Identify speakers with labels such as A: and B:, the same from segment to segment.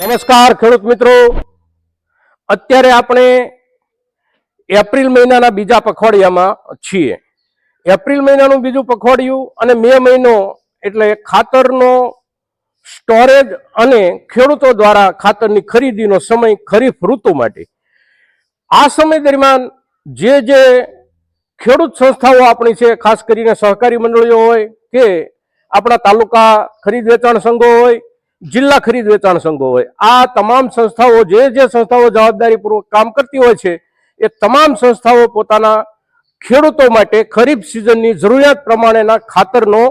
A: નમસ્કાર, ખેડૂત મિત્રો. અત્યારે આપણે એપ્રિલ મહિનાના બીજા પખવાડિયામાં છીએ. એપ્રિલ મહિનાનું બીજું પખવાડિયું અને મે મહિનો એટલે ખાતરનો સ્ટોરેજ અને ખેડૂતો દ્વારા ખાતરની ખરીદીનો સમય ખરીફ ઋતુ માટે. આ સમય દરમિયાન જે જે ખેડૂત સંસ્થાઓ આપણી છે, ખાસ કરીને સહકારી મંડળીઓ હોય કે આપણા તાલુકા ખરીદ વેચાણ સંઘો હોય જિલ્લા ખરીદ વેચાણ સંઘો હોય. આ તમામ સંસ્થાઓ જે જે સંસ્થાઓ જવાબદારીપૂર્વક કામ કરતી હોય છે, એ તમામ સંસ્થાઓ પોતાના ખેડૂતો માટે ખરીફ સિઝનની જરૂરિયાત પ્રમાણેના ખાતરનો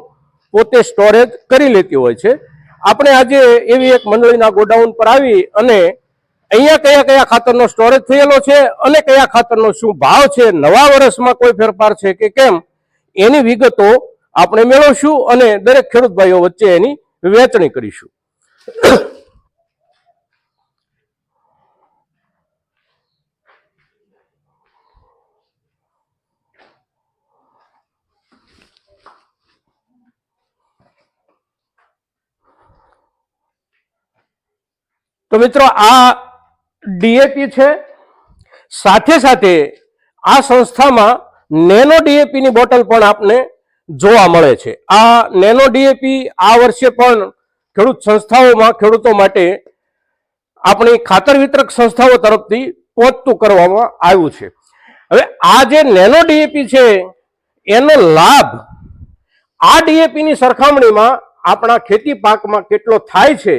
A: પોતે સ્ટોરેજ કરી લેતી હોય છે. આપણે આજે એવી એક મંડળીના ગોડાઉન પર આવી અને અહીંયા કયા કયા ખાતરનો સ્ટોરેજ થયેલો છે અને કયા ખાતરનો શું ભાવ છે, નવા વર્ષમાં કોઈ ફેરફાર છે કે કેમ, એની વિગતો આપણે મેળવશું અને દરેક ખેડૂત ભાઈઓ વચ્ચે એની વહેંચણી કરીશું. તો મિત્રો આ ડીએપી છે. સાથે સાથે આ સંસ્થામાં નેનો ડીએપી ની બોટલ પણ આપને જોવા મળે છે. આ નેનો ડીએપી આ વર્ષે પણ ખેડૂત સંસ્થાઓમાં ખેડૂતો માટે આપણી ખાતર વિતરક સંસ્થાઓ તરફથી પહોંચતું કરવામાં આવ્યું છે. હવે આ જે નેનો ડીએપી છે, એનો લાભ આ ડીએપીની સરખામણીમાં આપણા ખેતી પાકમાં કેટલો થાય છે,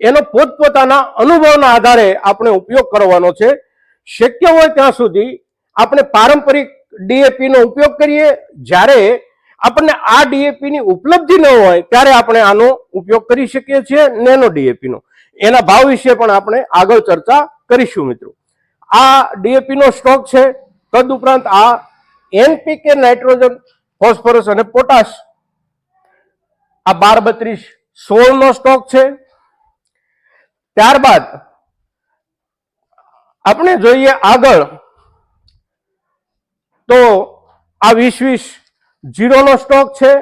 A: એનો પોતપોતાના અનુભવના આધારે આપણે ઉપયોગ કરવાનો છે. શક્ય હોય ત્યાં સુધી આપણે પારંપરિક ડીએપીનો ઉપયોગ કરીએ. જ્યારે આપણને આ ડીએપી ની ઉપલબ્ધિ ન હોય ત્યારે આપણે આનો ઉપયોગ કરી શકીએ છીએ નેનો ડીએપી નો એના ભાવ વિશે પણ આપણે આગળ ચર્ચા કરીશું મિત્રો. આ ડીએપી નો સ્ટોક છે. તદ ઉપરાંત આ એનપીકે નાઇટ્રોજન, ફોસ્ફરસ અને પોટાશ. આ બાર બત્રીસ સોળ નો સ્ટોક છે. ત્યારબાદ આપણે જોઈએ આગળ. તો આ વીસ વીસ જીરોનો સ્ટોક છે.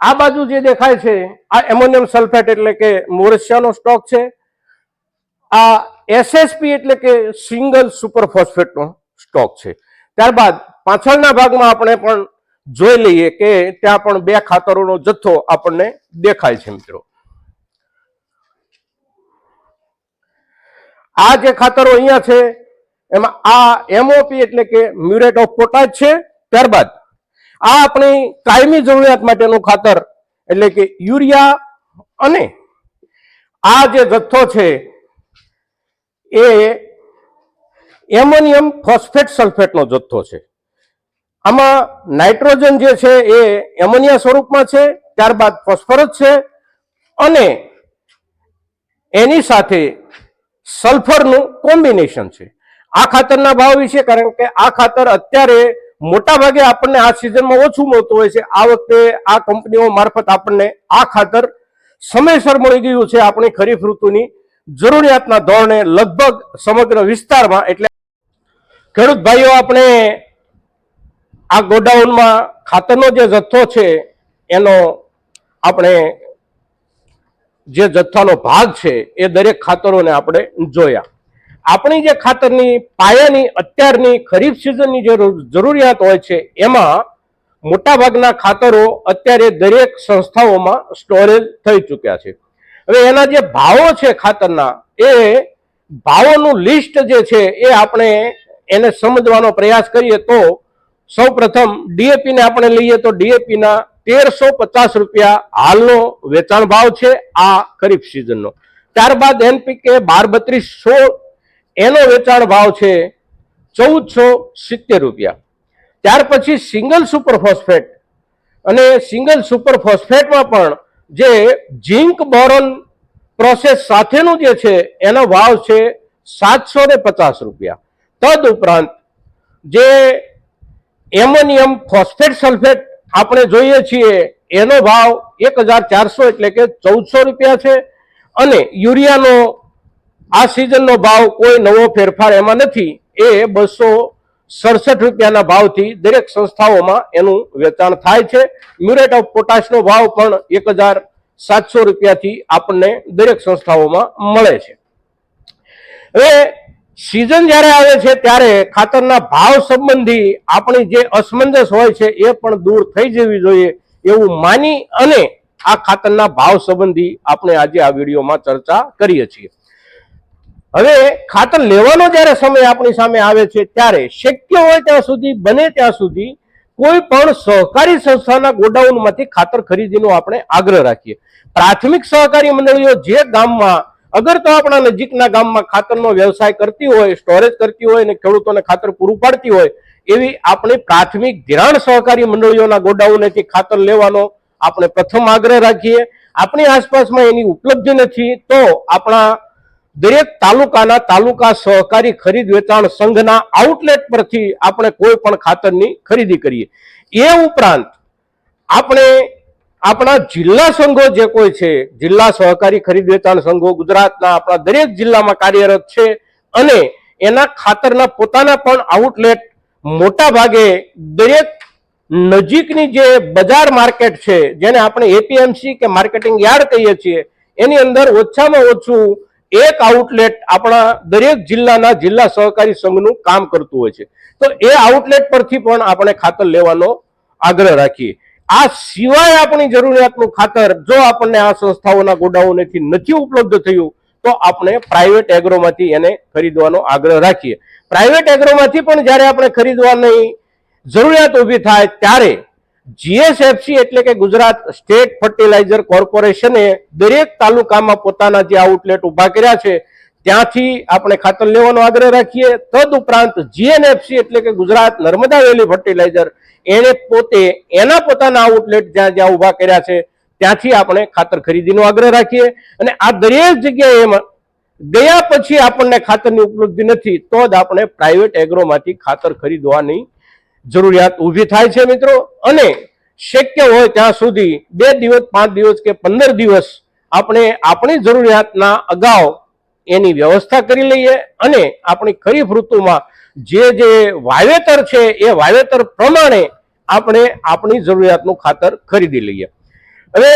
A: આ બાજુ જે દેખાય છે, આ એમોનિયમ સલ્ફેટ એટલે કે મોરસિયાનો સ્ટોક છે. આ એસએસપી એટલે કે સિંગલ સુપર ફોસ્ફેટનો સ્ટોક છે. ત્યારબાદ પાછળના ભાગમાં આપણે પણ જોઈ લઈએ કે ત્યાં પણ બે ખાતરોનો જથ્થો આપણને દેખાય છે, મિત્રો. આ જે ખાતરો અહીંયા છે, એમાં આ એમઓપી એટલે કે મ્યુરેટ ઓફ પોટાશ છે. ત્યારબાદ આ આપણી કાયમી જરૂરિયાત માટેનું ખાતર, એટલે કે યુરિયા અને આ જે જથ્થો છે, એ એમોનિયમ ફોસ્ફેટ સલ્ફેટનો જથ્થો છે. આમાં નાઇટ્રોજન જે છે, એ એમોનિયા સ્વરૂપમાં છે, ત્યારબાદ ફોસ્ફરસ છે અને એની સાથે સલ્ફરનું કોમ્બિનેશન છે. આ ખાતરના ભાવ વિશે, કારણ કે આ ખાતર અત્યારે મોટા ભાગે આપણને આ સિઝનમાં ઓછું મળતું હોય છે. આ વખતે આ કંપનીઓ મારફત આપણને આ ખાતર સમયસર મળી ગયું છે આપણી ખરીફ ઋતુની. જરૂરિયાતના ધોરણે લગભગ સમગ્ર વિસ્તારમાં એટલે ખેડૂત ભાઈઓ, આપણે આ ગોડાઉનમાં ખાતરનો જે જથ્થો છે, એનો આપણે જે જથ્થાનો ભાગ છે, એ દરેક ખાતરોને આપણે જોયા. આપણી જે ખાતરની, પાયાની, અત્યારની ખરીફ સિઝનની જે જરૂરિયાત હોય છે, એમાં મોટાભાગના ખાતરો અત્યારે દરેક સંસ્થાઓમાં સ્ટોરેજ થઈ ચૂક્યા છે. હવે એના જે ભાવો છે ખાતરના, એ ભાવોનું લિસ્ટ જે છે, એ આપણે એને સમજવાનો પ્રયાસ કરીએ તો સૌ પ્રથમ ડીએપીને આપણે લઈએ તો ડીએપીના તેરસો પચાસ રૂપિયા હાલનો વેચાણ ભાવ છે આ ખરીફ સિઝનનો ત્યારબાદ એનપીકે બાર બત્રીસ સોળ એનો વેચાણ ભાવ છે ચૌદસો સિત્તેર રૂપિયા. ત્યાર પછી સિંગલ સુપર ફોસ્ફેટ અને સિંગલ સુપર ફોસ્ફેટમાં પણ જે ઝીંક બોરોન પ્રોસેસ સાથેનું જે છે, એનો ભાવ છે સાતસો ને પચાસ રૂપિયા. તદ ઉપરાંત જે એમોનિયમ ફોસ્ફેટ સલ્ફેટ આપણે જોઈએ છીએ, એનો ભાવ એક હજાર ચારસો એટલે કે ચૌદસો રૂપિયા છે અને યુરિયાનો આ સિઝનનો ભાવ કોઈ નવો ફેરફાર એમાં નથી. એ બસો સડસઠ રૂપિયાના ભાવથી દરેક સંસ્થાઓમાં એનું વેચાણ થાય છે. મ્યુરેટ ઓફ પોટાશનો ભાવ પણ એક હજાર સાતસો રૂપિયાથી આપણને દરેક સંસ્થાઓમાં મળે છે. હવે સિઝન જ્યારે આવે છે ત્યારે ખાતરના ભાવ સંબંધી આપણી જે અસમંજસ હોય છે એ પણ દૂર થઈ જવી જોઈએ એવું માની અને આ ખાતરના ભાવ સંબંધી આપણે આજે આ વિડીયોમાં ચર્ચા કરીએ છીએ. હવે ખાતર લેવાનો જ્યારે સમય આપણી સામે આવે છે, ત્યારે શક્ય હોય ત્યાં સુધી, બને ત્યાં સુધી કોઈ પણ સહકારી સંસ્થાના ગોડાઉનમાંથી ખાતર ખરીદીનો આપણે આગ્રહ રાખીએ. પ્રાથમિક સહકારી મંડળીઓ જે ગામમાં, અગર તો આપણા નજીકના ગામમાં ખાતરનો વ્યવસાય કરતી હોય સ્ટોરેજ કરતી હોય અને ખેડૂતોને ખાતર પૂરું પાડતી હોય, એવી આપણી પ્રાથમિક ધિરાણ સહકારી મંડળીઓના ગોડાઉનેથી ખાતર લેવાનો આપણે પ્રથમ આગ્રહ રાખીએ. આપણી આસપાસમાં એની ઉપલબ્ધિ નથી, તો આપણા દરેક તાલુકાના તાલુકા સહકારી ખરીદ વેચાણ સંઘના આઉટલેટ પરથી આપણે કોઈ પણ ખાતરની ખરીદી કરીએ. એ ઉપરાંત આપણે આપણા જિલ્લા સંઘો જે કોઈ છે, જિલ્લા સહકારી ખરીદ વેચાણ સંઘો, ગુજરાતના આપણા દરેક જિલ્લામાં કાર્યરત છે અને એના ખાતરના પોતાના પણ આઉટલેટ મોટા ભાગે દરેક નજીકની જે બજાર માર્કેટ છે, જેને આપણે એપીએમસી કે માર્કેટિંગ યાર્ડ કહીએ છીએ, એની અંદર ઓછામાં ઓછું એક આઉટલેટ આપણા દરેક જિલ્લાના જિલ્લા સહકારી સંઘનું કામ કરતું હોય છે. તો એ આઉટલેટ પરથી પણ આપણે ખાતર લેવાનો આગ્રહ રાખીએ. આ સિવાય આપણી જરૂરિયાતનું ખાતર, જો આપણને આ સંસ્થાઓના ગોડાઉનેથી નથી ઉપલબ્ધ થયું, તો આપણે પ્રાઇવેટ એગ્રોમાંથી એને ખરીદવાનો આગ્રહ રાખીએ. પ્રાઇવેટ એગ્રોમાંથી પણ જ્યારે આપણે ખરીદવાની જરૂરિયાત ઊભી થાય ત્યારે જીએસએફસી એટલે કે ગુજરાત સ્ટેટ ફર્ટિલાઇઝર કોર્પોરેશને દરેક તાલુકામાં પોતાના જે આઉટલેટ ઊભા કર્યા છે, ત્યાંથી આપણે ખાતર લેવાનો આગ્રહ રાખીએ. તદ ઉપરાંત જીએનએફસી એટલે કે ગુજરાત નર્મદા વેલી ફર્ટિલાઇઝર, એણે પોતે એના પોતાના આઉટલેટ જ્યાં જ્યાં ઊભા કર્યા છે, ત્યાંથી આપણે ખાતર ખરીદીનો આગ્રહ રાખીએ. અને આ દરેક જગ્યાએ એમાં ગયા પછી આપણને ખાતરની ઉપલબ્ધિ નથી, તો જ આપણે પ્રાઇવેટ એગ્રોમાંથી ખાતર ખરીદવાની જરૂરિયાત ઊભી થાય છે મિત્રો. અને શક્ય હોય ત્યાં સુધી બે દિવસ, પાંચ દિવસ કે પંદર દિવસ આપણે આપણી જરૂરિયાતના અગાઉ એની વ્યવસ્થા કરી લઈએ અને આપણી ખરીફ ઋતુમાં જે જે વાવેતર છે એ વાવેતર પ્રમાણે આપણે આપણી જરૂરિયાતનું ખાતર ખરીદી લઈએ. હવે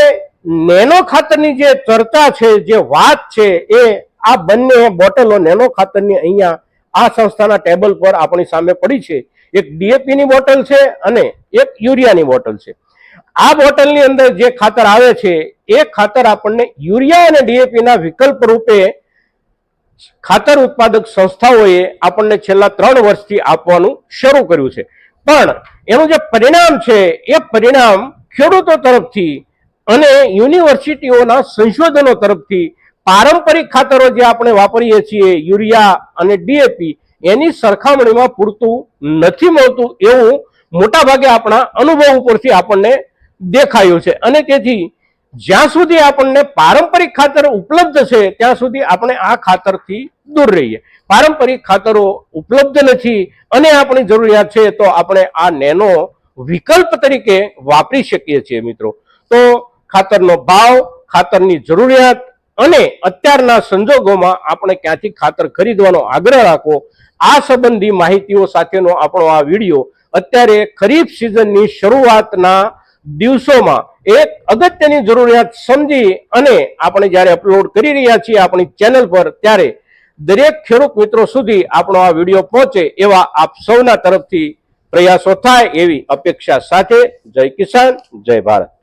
A: નેનો ખાતરની જે ચર્ચા છે, જે વાત છે એ આ બંને બોટલો નેનો ખાતરની અહીંયા આ સંસ્થાના ટેબલ પર આપણી સામે પડી છે. એક ડીએપીની બોટલ છે અને એક યુરિયાની બોટલ છે. આ બોટલની અંદર જે ખાતર આવે છે, એ ખાતર આપણને યુરિયા અને ડીએપીના વિકલ્પ રૂપે ખાતર ઉત્પાદક સંસ્થાઓએ આપણને છેલ્લા ત્રણ વર્ષથી આપવાનું શરૂ કર્યું છે. પણ એનું જે પરિણામ છે, એ પરિણામ ખેડૂતો તરફથી અને યુનિવર્સિટીઓના સંશોધનો તરફથી પારંપરિક ખાતરો જે આપણે વાપરીએ છીએ, યુરિયા અને ડીએપી એની સરખામણીમાં પૂરતું નથી મળતું એવું મોટાભાગે આપણા અનુભવ ઉપરથી આપણને દેખાયું છે. અને તેથી જ્યાં સુધી આપણને પારંપરિક ખાતર ઉપલબ્ધ છે, ત્યાં સુધી આપણે આ ખાતરથી દૂર રહીએ. પારંપરિક ખાતરો ઉપલબ્ધ નથી અને આપણી જરૂરિયાત છે તો આપણે આ નેનો વિકલ્પ તરીકે વાપરી શકીએ છીએ મિત્રો. તો ખાતરનો ભાવ, ખાતરની જરૂરિયાત અને અત્યારના સંજોગોમાં આપણે ક્યાંથી ખાતર ખરીદવાનો આગ્રહ રાખવો આ સંબંધી માહિતીઓ સાથેનો આપણો આ વીડિયો અત્યારે ખરીફ સિઝનની શરૂઆતના દિવસોમાં એક અગત્યની જરૂરિયાત સમજી અને આપણે જ્યારે અપલોડ કરી રહ્યા છીએ આપણી ચેનલ પર, ત્યારે દરેક ખેડૂત મિત્રો સુધી આપણો આ વીડિયો પહોંચે એવા આપ સૌના તરફથી પ્રયાસો થાય એવી અપેક્ષા સાથે. જય કિસાન, જય ભારત.